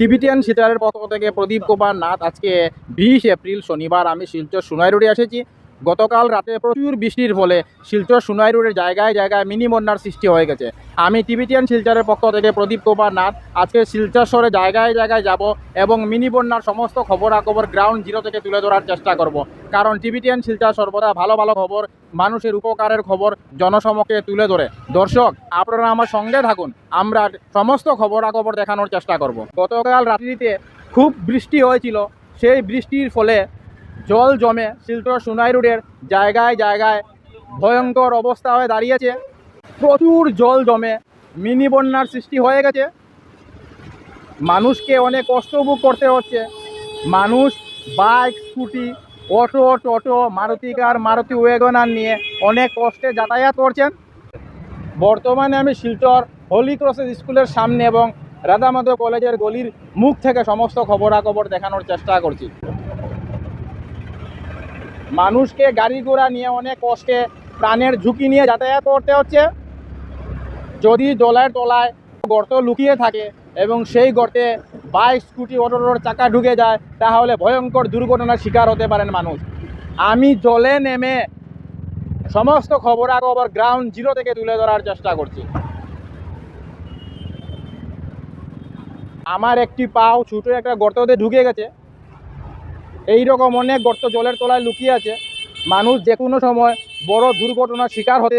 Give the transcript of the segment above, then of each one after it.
Tibetan সিটারের পক্ষ থেকে প্রদীপ কুমার নাথ আজকে বিশ এপ্রিল শনিবার আমি শিলচর সোনাইরুড়ি রোডে এসেছি। গতকাল রাতে প্রচুর বৃষ্টির ফলে শিলচর সুনাই রোডের জায়গায় জায়গায় মিনি বন্যার সৃষ্টি হয়ে গেছে। আমি টিবিটিয়ান শিলচরের পক্ষ থেকে প্রদীপ কুমার নাথ, আজকে শিলচর শহরে জায়গায় জায়গায় যাব এবং মিনি বন্যার সমস্ত খবরাখবর গ্রাউন্ড জিরো থেকে তুলে ধরার চেষ্টা করব। কারণ টিবিটিয়ান শিলচর সর্বদা ভালো ভালো খবর, মানুষের উপকারের খবর জনসমক্ষে তুলে ধরে। দর্শক, আপনারা আমার সঙ্গে থাকুন, আমরা সমস্ত খবরাখবর দেখানোর চেষ্টা করব। গতকাল রাত্রিতে খুব বৃষ্টি হয়েছিল। সেই বৃষ্টির ফলে জল জমে শিলচর সোনাই রোডের জায়গায় জায়গায় ভয়ঙ্কর অবস্থা হয়ে দাঁড়িয়েছে। প্রচুর জল জমে মিনি বন্যার সৃষ্টি হয়ে গেছে। মানুষকে অনেক কষ্ট ভোগ করতে হচ্ছে। মানুষ বাইক, স্কুটি, অটো, টোটো, মারুতি কার, মারুতি ওয়েগনার নিয়ে অনেক কষ্টে যাতায়াত করছেন। বর্তমানে আমি শিলচর হোলি ক্রসেস স্কুলের সামনে এবং রাধামাধব কলেজের গলির মুখ থেকে সমস্ত খবরাখবর দেখানোর চেষ্টা করছি। মানুষকে গাড়ি ঘোড়া নিয়ে অনেক কষ্টে প্রাণের ঝুঁকি নিয়ে যাতায়াত করতে হচ্ছে। যদি জলের তলায় গর্ত লুকিয়ে থাকে এবং সেই গর্তে বাইক স্কুটি অটোর চাকা ঢুকে যায়, তাহলে ভয়ঙ্কর দুর্ঘটনার শিকার হতে পারেন মানুষ। আমি জলে নেমে সমস্ত খবরাখবর গ্রাউন্ড জিরো থেকে তুলে ধরার চেষ্টা করছি। আমার একটি পাও ছোটো একটা গর্ততে ঢুকে গেছে। এই রকম অনেক গর্ত জলের তলায় লুকিয়ে আছে। মানুষ যে কোনো সময় বড় দুর্ঘটনার শিকার হতে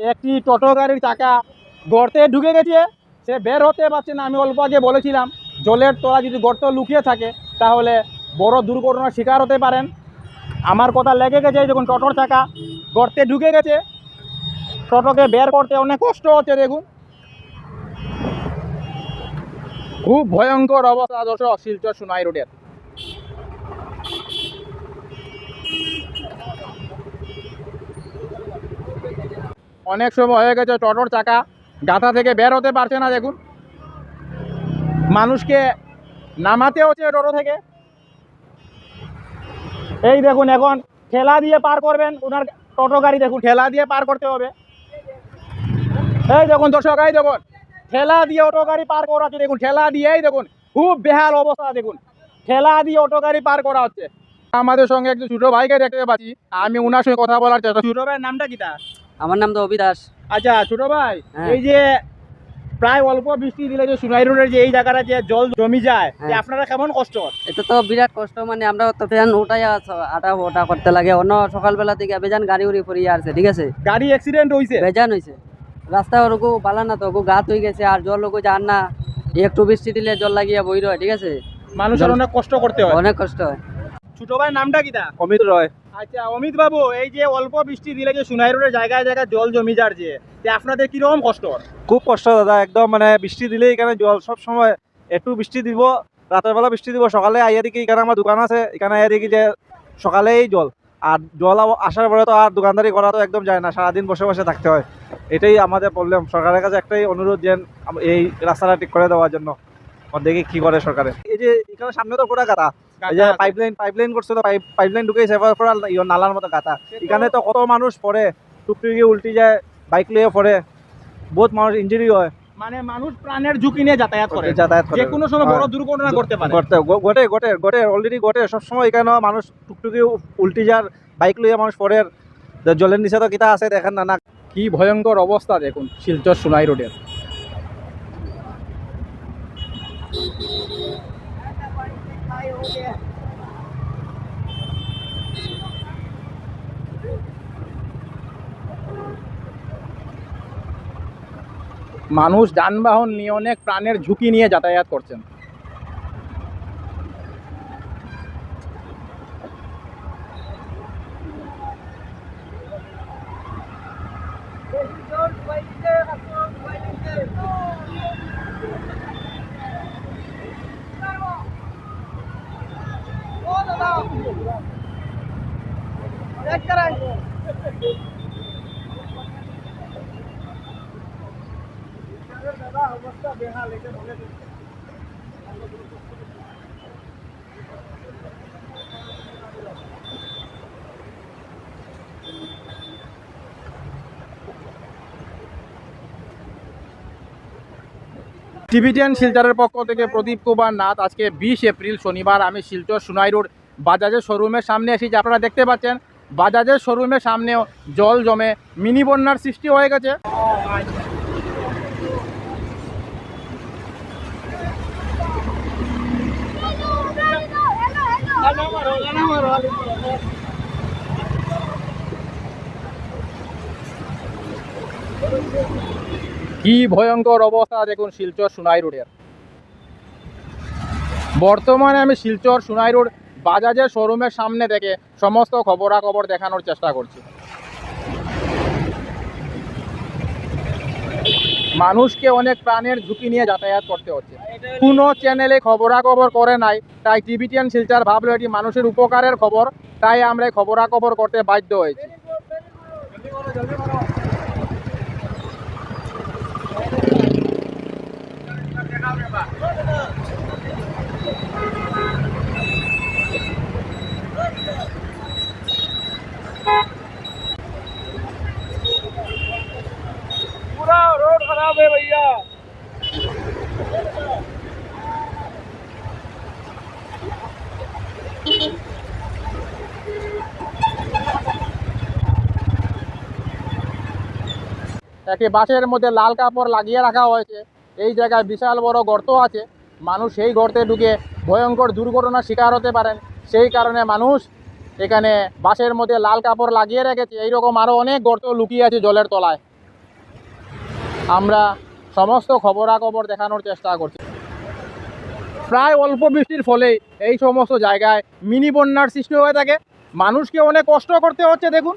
একটি টোটো গাড়ির চাকা গর্তে ঢুকে গেছে। সে বের হতে পারছে না, আমি অল্প আগে বলেছিলাম, জলের তলা যদি গর্ত লুকিয়ে থাকে, তাহলে বড় দুর্ঘটনার শিকার হতে পারেন। আমার কথা লেগে গেছে দেখুন টোটোর চাকা গর্তে ঢুকে গেছে। টোটোকে বের করতে অনেক কষ্ট হচ্ছে, দেখুন। খুব ভয়ঙ্কর অবস্থা, দর্শক, শিলচর সুনাই রোডের। অনেক সময় হয়ে গেছে টোটোর চাকা। গাথা থেকে বের হতে পারছে না, দেখুন। মানুষকে নামাতে হচ্ছে টোটো থেকে। এই দেখুন, এখন ঠেলা দিয়ে পার করবেন, ওনার টোটো গাড়ি দেখুন, ঠেলা দিয়ে পার করতে হবে। এই দেখুন, দর্শক, এই দেখুন, ঠেলা দিয়ে অটো গাড়ি পার করা হচ্ছে, দেখুন, ঠেলা দিয়ে এই দেখুন, খুব বেহাল অবস্থা, দেখুন, ঠেলা দিয়ে অটো গাড়ি পার করা হচ্ছে। আমাদের সঙ্গে একজন ছোটো ভাইকে দেখতে পাচ্ছি, আমি ওনার সঙ্গে কথা বলার চেষ্টা ছোটো ভাইয়ের নামটা তা আমার নাম তো অবিদাস আচ্ছা ছোট ভাই হ্যাঁ। এই যে প্রায় অল্প বৃষ্টি দিলে যে সুনাই রোডের যে এই জায়গাটা যে জল জমি যায় হ্যাঁ। আপনারা কেমন কষ্ট? এটা তো বিরাট কষ্ট মানে আমরা তো ফ্যান উঠাই আটা ওটা করতে লাগে। অন্য সকালবেলা থেকে বেজান গাড়ি উড়ি পড়িয়ে আসছে ঠিক আছে? গাড়ি অ্যাক্সিডেন্ট হইছে? বেজান হয়েছে রাস্তা ওরকম বালা না তো গাত হয়ে গেছে আর জল ওগো যান না। একটু বৃষ্টি দিলে জল লাগিয়ে বই রয় ঠিক আছে? মানুষের অনেক কষ্ট করতে হয়। অনেক কষ্ট হয়। ছোট ভাই নামটা কি তা? অমিত রয়। আচ্ছা অমিত বাবু এই যে অল্প বৃষ্টি দিলে যে সোনাই রোডের জায়গায় জায়গায় জল জমি যার যে আপনাদের কীরকম কষ্ট? খুব কষ্ট, দাদা, একদম মানে বৃষ্টি দিলেই এখানে জল সব সময় একটু বৃষ্টি দিব, রাতের বেলা বৃষ্টি দিব, সকালে আইয়া দেখি এখানে আমার দোকান আছে, এখানে আইয়া দেখি যে সকালেই জল। আর জল আসার পরে তো আর দোকানদারি করা তো একদম যায় না, সারাদিন বসে বসে থাকতে হয়। এটাই আমাদের প্রবলেম সরকারের কাছে একটাই অনুরোধ যে এই রাস্তাটা ঠিক করে দেওয়ার জন্য। দেখি কি করে সরকারে এই যে, এখানে সামনে তো পুরা আছে। পাইপলাইন পাইপলাইন করছে তো পাইপ পাইপলাইন ঢুকেছে পুরা নালার মতো গাতা এখানে তো কত মানুষ পড়ে টুকটুকি উল্টি যায় বাইক লিয়ে পড়ে। বহুত মানুষ ইঞ্জুরি হয়। মানে মানুষ প্রাণের ঝুঁকি নিয়ে যাতায়াত করে। যাতায়াত করে। যে কোনো সময় বড় হ্যাঁ। দুর্ঘটনা করতে পারে। ঘটে ঘটে ঘটে ঘটে অলরেডি ঘটে। সবসময় এখানে মানুষ টুকটুকি উল্টি যার বাইক লইয়া মানুষ পড়ে। জলের নিচে তো কিতা আছে দেখেন না না। কি ভয়ঙ্কর অবস্থা দেখুন শিলচর সোনাই রোডের। মানুষ যানবাহন নিয়ে অনেক প্রাণের ঝুঁকি নিয়ে যাতায়াত করছেন। টিভিটিয়ান শিলচরের পক্ষ থেকে প্রদীপ কুমার নাথ আজকে বিশ এপ্রিল শনিবার আমি শিলচর সুনাই রোড বাজাজের শোরুমের সামনে এসেছি। আপনারা দেখতে পাচ্ছেন, বাজাজের শোরুমের সামনেও জল জমে, মিনি বন্যার সৃষ্টি হয়ে গেছে। কি ভয়ঙ্কর অবস্থা দেখুন শিলচর সোনাই রোডের। বর্তমানে আমি শিলচর সোনাই রোড বাজাজের শোরুমের সামনে থেকে সমস্ত খবরাখবর দেখানোর চেষ্টা করছি। মানুষকে অনেক প্রাণের ঝুঁকি নিয়ে যাতায়াত করতে হচ্ছে। কোনো চ্যানেলে খবরাখবর করে নাই, তাই টিভিটিয়ান শিলচর ভাবলো এটি মানুষের উপকারের খবর, তাই আমরা খবরাখবর করতে বাধ্য হয়েছি। একটি বাঁশের মধ্যে লাল কাপড় লাগিয়ে রাখা হয়েছে। এই জায়গায় বিশাল বড় গর্ত আছে। মানুষ সেই গর্তে ঢুকে ভয়ঙ্কর দুর্ঘটনার শিকার হতে পারেন। সেই কারণে মানুষ এখানে বাসের মধ্যে লাল কাপড় লাগিয়ে রেখেছে। এইরকম আরও অনেক গর্ত লুকিয়ে আছে জলের তলায়। আমরা সমস্ত খবরাখবর দেখানোর চেষ্টা করছি। প্রায় অল্প বৃষ্টির ফলে এই সমস্ত জায়গায় মিনি বন্যার সৃষ্টি হয়ে থাকে। মানুষকে অনেক কষ্ট করতে হচ্ছে, দেখুন।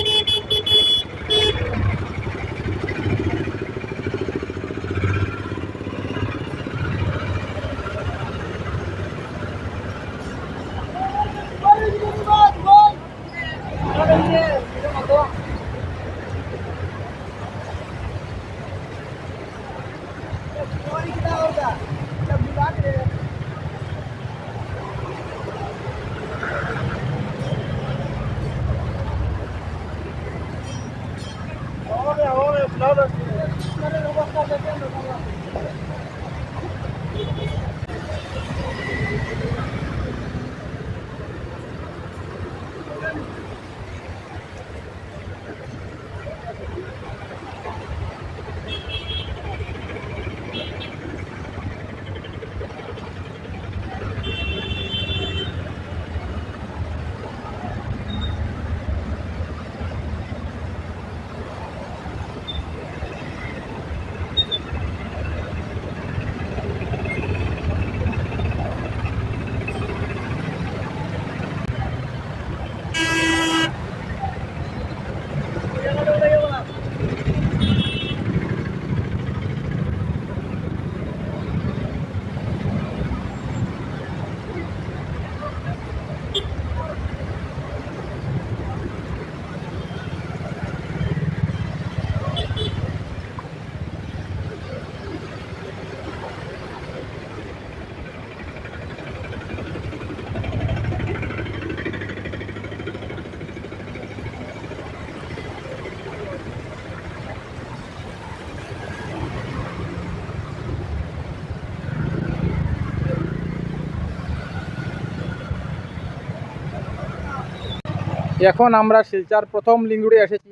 এখন আমরা শিলচার প্রথম লিঙ্ক রোডে এসেছি।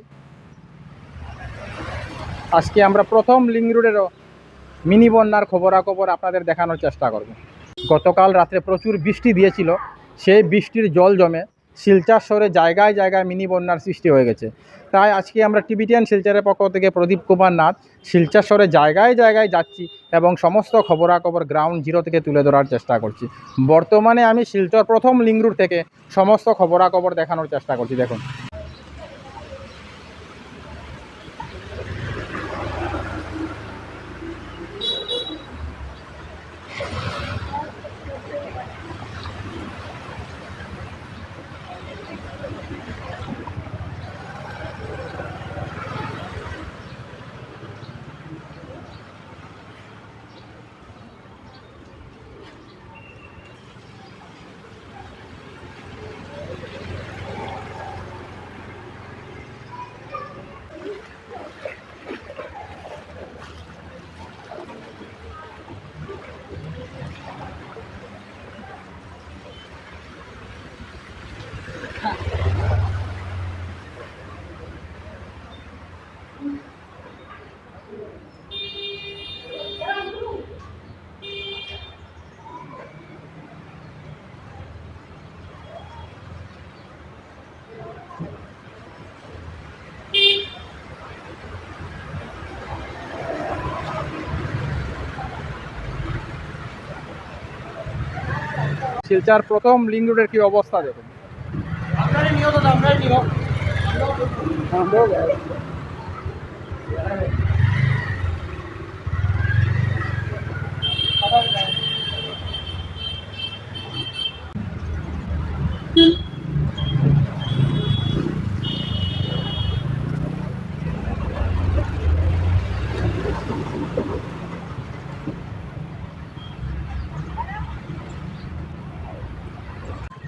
আজকে আমরা প্রথম লিঙ্ক রোডেরও মিনি বন্যার খবরাখবর আপনাদের দেখানোর চেষ্টা করব। গতকাল রাত্রে প্রচুর বৃষ্টি দিয়েছিল। সেই বৃষ্টির জল জমে শিলচার শহরে জায়গায় জায়গায় মিনি বন্যার সৃষ্টি হয়ে গেছে। তাই আজকে আমরা টিবিটিয়ান শিলচারের পক্ষ থেকে প্রদীপ কুমার নাথ শিলচার শহরে জায়গায় জায়গায় যাচ্ছি এবং সমস্ত খবরাখবর গ্রাউন্ড জিরো থেকে তুলে ধরার চেষ্টা করছি। বর্তমানে আমি শিলচর প্রথম লিঙ্গ রুট থেকে সমস্ত খবরাখবর দেখানোর চেষ্টা করছি, দেখুন। শিলচার প্রথম লিঙ্ক রোডের কি অবস্থা দেখুন।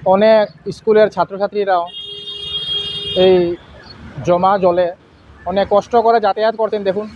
অনেক স্কুলের ছাত্রছাত্রীরাও এই জমা জলে অনেক কষ্ট করে যাতায়াত করতেন, দেখুন।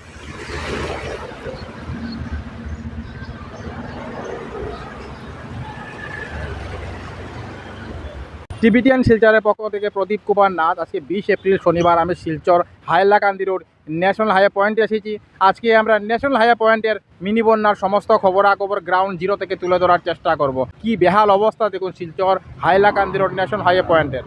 টিবিটিয়ান শিলচরের পক্ষ থেকে প্রদীপ কুমার নাথ, আজকে বিশ এপ্রিল শনিবার, আমি Silchar Hailakandi road. National highway পয়েন্টে এসেছি। আজকে আমরা ন্যাশনাল হাইওয়ে পয়েন্টের মিনি বন্যার সমস্ত খবরাখবর গ্রাউন্ড জিরো থেকে তুলে ধরার চেষ্টা করব। কি বেহাল অবস্থা দেখুন Silchar Hailakandi road national highway পয়েন্টের।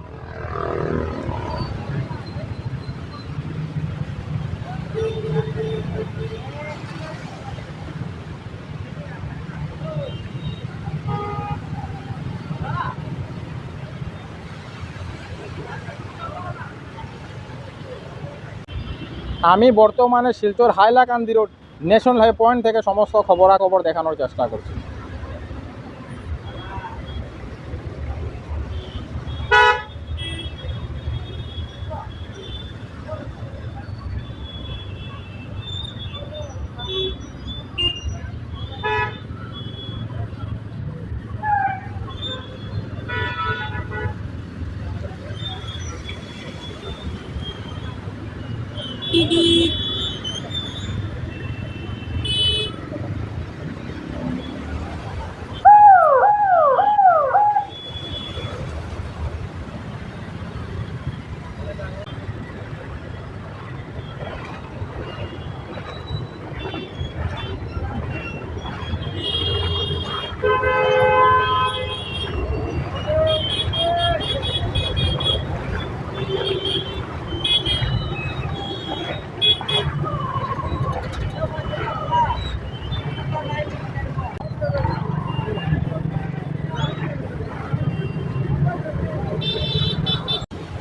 আমি বর্তমানে Silchar Hailakandi road national high point থেকে সমস্ত খবরাখবর দেখানোর চেষ্টা করছি।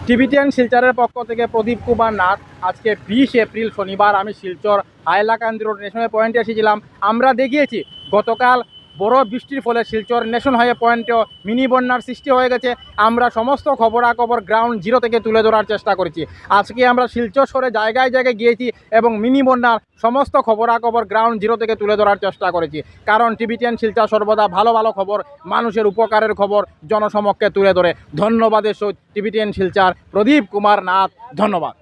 টিভিটিয়ান শিলচরের পক্ষ থেকে প্রদীপ কুমার নাথ। আজকে বিশ এপ্রিল শনিবার আমি শিলচর হাইলাকান্দি রোড ন্যাশনাল পয়েন্টে এসেছিলাম। আমরা দেখিয়েছি, গতকাল বড় বৃষ্টির ফলে শিলচর নেশন হাইওয়ে পয়েন্টেও মিনি বন্যার সৃষ্টি হয়ে গেছে। আমরা সমস্ত খবরাখবর গ্রাউন্ড জিরো থেকে তুলে ধরার চেষ্টা করেছি। আজকে আমরা শিলচর শহরে জায়গায় জায়গায় গিয়েছি এবং মিনি বন্যার সমস্ত খবরাখবর গ্রাউন্ড জিরো থেকে তুলে ধরার চেষ্টা করেছি। কারণ টিভিটিয়ান শিলচর সর্বদা ভালো ভালো খবর, মানুষের উপকারের খবর জনসমক্ষে তুলে ধরে। ধন্যবাদের সহিত টিভিটিয়ান শিলচার প্রদীপ কুমার নাথ, ধন্যবাদ।